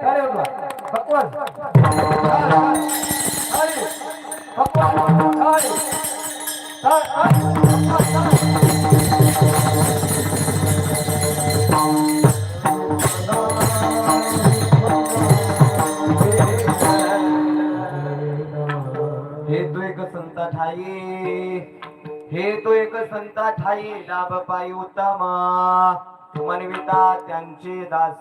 हे एक संता ठाई हे तो एक संता ठाई लाभ पायी उत्तमा मनविता त्यांचे दास.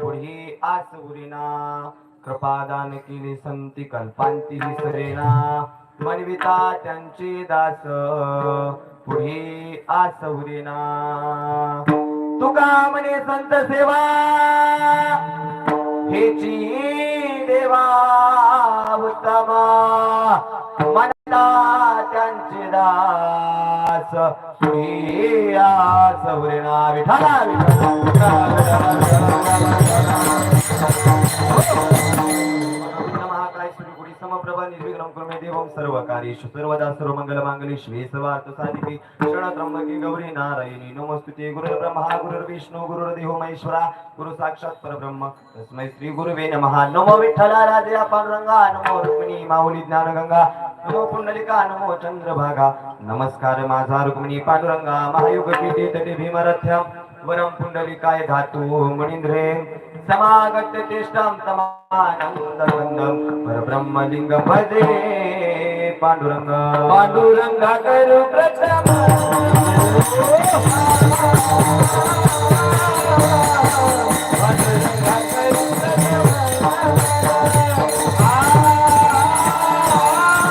पुढे आस उरिना. कृपादान केली संती कल्पांती विसरेना. मनविता त्यांचे दास. पुढे आस उरिना. तुका म्हणे संत सेवा. हेची देवा उत्तमा. मनता त्यांचे दास. प्रिया सौरेना विठाला महाकाय श्री समप्रभा निर्विघ्नं कुर्मे देवं सर्व सर्वदा सर्व मंगल मांगल्ये शिवे गौरी नारायणी नमस्तुते महेश्वरा गुरु साक्षात परब्रह्म तस्मै श्री गुरुवे नमः नमो विठ्ठला राजे पांडुरंगा नमो रुक्मिणी माऊली ज्ञानगंगा नमो पुंडलिका नमो चंद्रभागा नमस्कार माझा रुक्मिणी पांडुरंगा महायुग पीठे तटे भीमरथ्यम। वरम पुंडलिकाय धातु मणिंद्रे समागत चेष्टां समानन्दवन्दं परब्रह्मलिङ्गं भजे पांडुरंग। पांडुरंगा करू प्रथम।